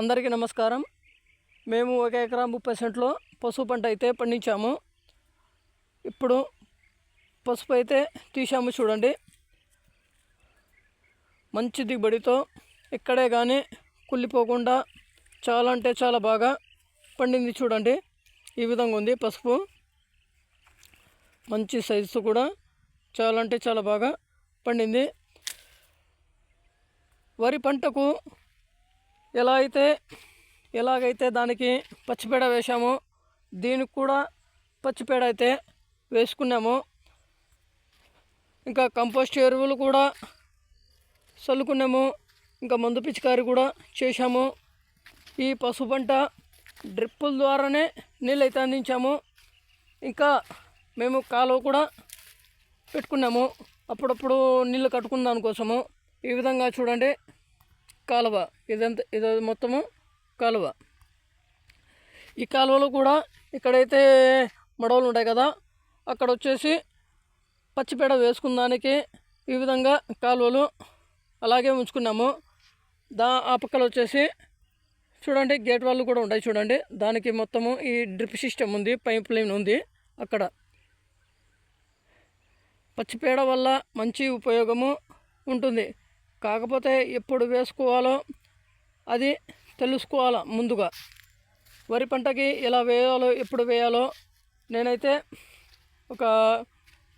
అందరికీ నమస్కారం. మేము ఒక ఎకరా ముప్పై సెంట్లో పసుపు పంట అయితే పండించాము. ఇప్పుడు పసుపు అయితే తీసాము చూడండి. మంచి దిగుబడితో ఇక్కడే కానీ కుళ్ళిపోకుండా చాలా అంటే చాలా బాగా పండింది చూడండి. ఈ విధంగా ఉంది పసుపు. మంచి సైజు కూడా చాలా అంటే చాలా బాగా పండింది. వరి పంటకు ఎలా అయితే ఎలాగైతే దానికి పచ్చిపేడ వేసామో దీనికి కూడా పచ్చిపేడ అయితే వేసుకున్నాము. ఇంకా కంపోస్ట్ ఎరువులు కూడా చల్లుకున్నాము ఇంకా మందు పిచికారి కూడా చేశాము. ఈ పసుపు పంట డ్రిప్పుల ద్వారానే నీళ్ళు అయితే అందించాము. ఇంకా మేము కాలువ కూడా పెట్టుకున్నాము. అప్పుడప్పుడు నీళ్ళు కట్టుకున్న దానికోసము. ఈ విధంగా చూడండి. కాలువ. ఇదంతా ఇది మొత్తము కాలువ. ఈ కాలువలో కూడా ఇక్కడైతే మడవలు ఉంటాయి కదా అక్కడ వచ్చేసి పచ్చిపేడ వేసుకున్నానికి ఈ విధంగా కాలువలు అలాగే ఉంచుకున్నాము. దా ఆ పక్కన వచ్చేసి చూడండి గేట్ వాళ్ళు కూడా ఉంటాయి చూడండి. దానికి మొత్తము ఈ డ్రిప్ సిస్టమ్ ఉంది పైప్ లైన్ ఉంది అక్కడ. పచ్చిపేడ వల్ల మంచి ఉపయోగము ఉంటుంది. కాకపోతే ఎప్పుడు వేసుకోవాలో అది తెలుసుకోవాలా ముందుగా. వరి పంటకి ఎలా వేయాలో ఎప్పుడు వేయాలో నేనైతే ఒక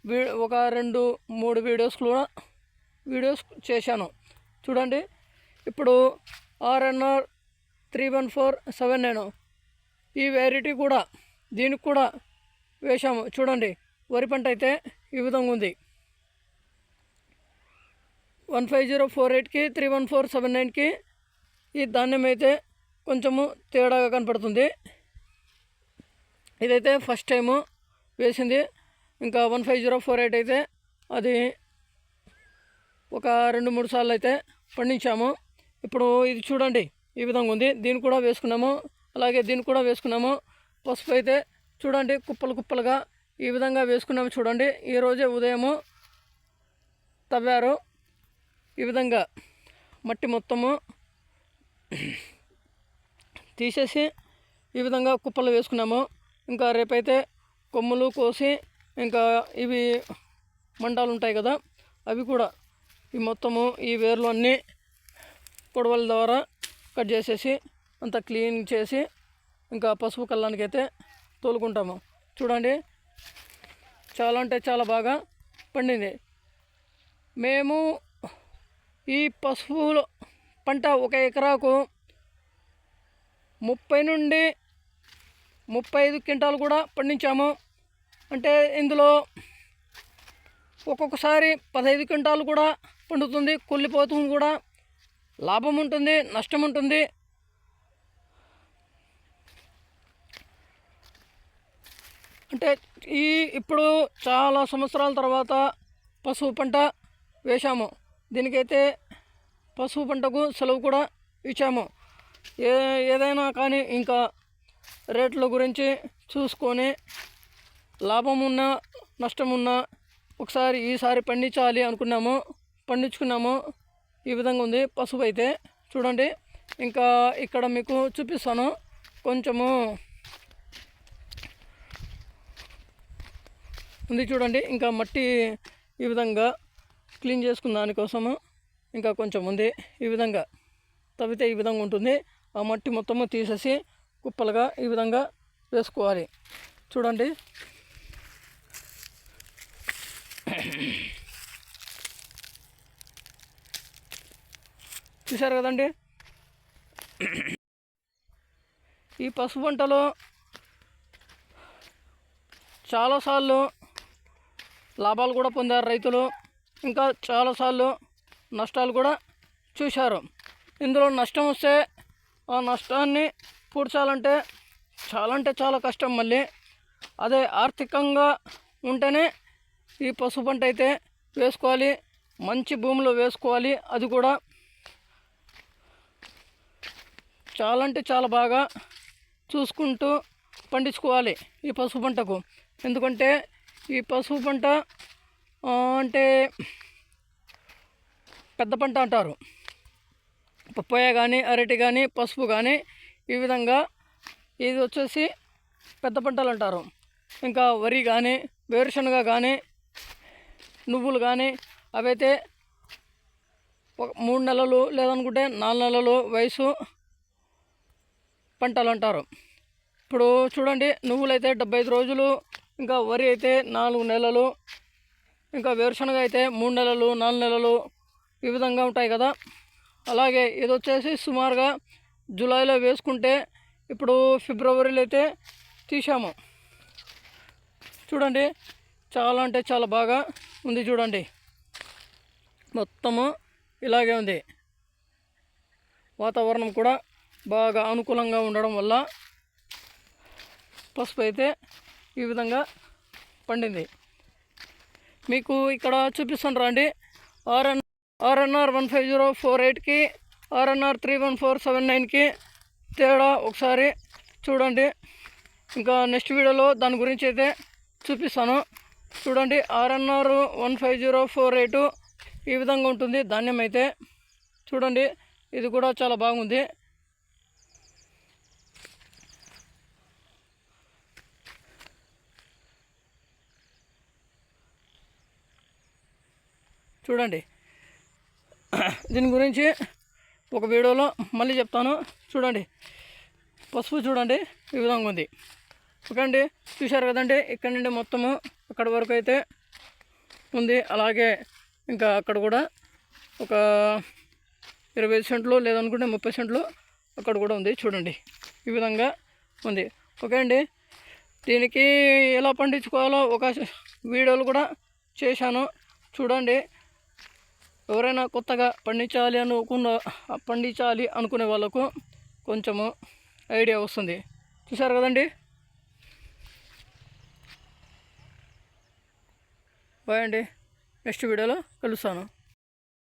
వీ ఒక రెండు మూడు వీడియోస్ కూడా వీడియోస్ చేశాను. చూడండి ఇప్పుడు RNR three one four seven nine ఈ వెరైటీ కూడా దీనికి కూడా వేశాము. చూడండి వరి పంట అయితే ఈ విధంగా ఉంది. వన్ ఫైవ్ జీరో ఫోర్ ఎయిట్కి త్రీ వన్ ఫోర్ సెవెన్ నైన్కి ఈ ధాన్యం అయితే కొంచెము తేడాగా కనపడుతుంది. ఇదైతే ఫస్ట్ టైము వేసింది. ఇంకా one five zero four eight అయితే అది ఒక రెండు మూడు సార్లు అయితే పండించాము. ఇప్పుడు ఇది చూడండి ఈ విధంగా ఉంది. దీన్ని కూడా వేసుకున్నాము. అలాగే దీన్ని కూడా వేసుకున్నాము. పసుపు అయితే చూడండి కుప్పలు కుప్పలుగా ఈ విధంగా వేసుకున్నాము చూడండి. ఈరోజే ఉదయము తవ్వారు. ఈ విధంగా మట్టి మొత్తము తీసేసి ఈ విధంగా కుప్పలు వేసుకున్నాము. ఇంకా రేపైతే కొమ్ములు కోసి ఇంకా ఇవి మండాలు ఉంటాయి కదా అవి కూడా ఈ మొత్తము ఈ వేర్లు అన్నీ కొడవల ద్వారా కట్ చేసేసి అంతా క్లీన్ చేసి ఇంకా పసుపు కళ్ళానికి అయితే తోలుకుంటాము. చూడండి చాలా అంటే చాలా బాగా పండింది. మేము ఈ పసుపులో పంట ఒక ఎకరాకు ముప్పై నుండి ముప్పై ఐదు క్వింటాలు కూడా పండించాము. అంటే ఇందులో ఒక్కొక్కసారి పదహైదు క్వింటాలు కూడా పండుతుంది. కుళ్ళిపోతుంది కూడా లాభం ఉంటుంది నష్టం ఉంటుంది. అంటే ఈ ఇప్పుడు చాలా సంవత్సరాల తర్వాత పసుపు పంట వేశాము. దీనికైతే పసుపు పంటకు సెలవు కూడా ఇచ్చాము. ఏ ఏదైనా కానీ ఇంకా రేట్ల గురించి చూసుకొని లాభం ఉన్నా నష్టం ఉన్నా ఒకసారి ఈసారి పండించాలి అనుకున్నాము పండించుకున్నాము. ఈ విధంగా ఉంది పసుపు అయితే. చూడండి ఇంకా ఇక్కడ మీకు చూపిస్తాను. కొంచెము ఉంది చూడండి ఇంకా మట్టి ఈ విధంగా క్లీన్ చేసుకున్న దానికోసము ఇంకా కొంచెం ఉంది. ఈ విధంగా తవ్వితే ఈ విధంగా ఉంటుంది. ఆ మట్టి మొత్తము తీసేసి కుప్పలుగా ఈ విధంగా వేసుకోవాలి. చూడండి. చూసారు కదండి? ఈ పసుపు పంటలో చాలాసార్లు లాభాలు కూడా పొందారు రైతులు. ఇంకా చాలాసార్లు నష్టాలు కూడా చూశారు. ఇందులో నష్టం వస్తే ఆ నష్టాన్ని పూడ్చాలంటే చాలా అంటే చాలా కష్టం మళ్ళీ. అదే ఆర్థికంగా ఉంటేనే ఈ పసుపు పంట అయితే వేసుకోవాలి. మంచి భూమిలో వేసుకోవాలి. అది కూడా చాలా అంటే చాలా బాగా చూసుకుంటూ పండించుకోవాలి ఈ పసుపు పంటకు. ఎందుకంటే ఈ పసుపు పంట అంటే పెద్ద పంట అంటారు. పప్పాయ కానీ అరటి కానీ పసుపు కానీ ఈ విధంగా ఇది వచ్చేసి పెద్ద పంటలు అంటారు. ఇంకా వరి కానీ వేరుశనగ కానీ నువ్వులు కానీ అవైతే ఒక మూడు నెలలు లేదనుకుంటే నాలుగు నెలలు వయసు పంటలు అంటారు. ఇప్పుడు చూడండి నువ్వులు అయితే డెబ్బై ఐదు రోజులు ఇంకా వరి అయితే నాలుగు నెలలు ఇంకా వేరుశనగ అయితే మూడు నెలలు నాలుగు నెలలు ఈ విధంగా ఉంటాయి కదా. అలాగే ఇది వచ్చేసి సుమారుగా జూలైలో వేసుకుంటే ఇప్పుడు ఫిబ్రవరిలో అయితే తీసాము చూడండి చాలా అంటే చాలా బాగా ఉంది చూడండి. మొత్తము ఇలాగే ఉంది. వాతావరణం కూడా బాగా అనుకూలంగా ఉండడం వల్ల పసుపు అయితే ఈ విధంగా పండింది. మీకు ఇక్కడ చూపిస్తాను రండి RN RNR one five zero four ఎయిట్కి RNR three one four seven నైన్కి తేడా ఒకసారి చూడండి. ఇంకా నెక్స్ట్ వీడియోలో దాని గురించి అయితే చూపిస్తాను. చూడండి RNR one five zero four eight ఈ విధంగా ఉంటుంది. ధాన్యం అయితే చూడండి ఇది కూడా చాలా బాగుంది. చూడండి. దీని గురించి ఒక వీడియోలో మళ్ళీ చెప్తాను. చూడండి. పసుపు చూడండి. ఈ విధంగా ఉంది. ఓకే అండి. చూశారు కదండి. ఇక్కడ నుండి మొత్తము అక్కడ వరకు అయితే ఉంది. అలాగే ఇంకా అక్కడ కూడా ఒక ఇరవై సెంట్లు లేదనుకుంటే ముప్పై సెంట్లు అక్కడ కూడా ఉంది. చూడండి. ఈ విధంగా ఉంది. ఓకే అండి. దీనికి ఎలా పండించుకోవాలో ఒక వీడియోలు కూడా చేశాను. చూడండి. ఎవరైనా కొత్తగా పండించాలి అనుకున్న పండించాలి అనుకునే వాళ్ళకు కొంచెము ఐడియా వస్తుంది. చూసారు కదండి? బాయ్ అండి. నెక్స్ట్ వీడియోలో కలుస్తాను.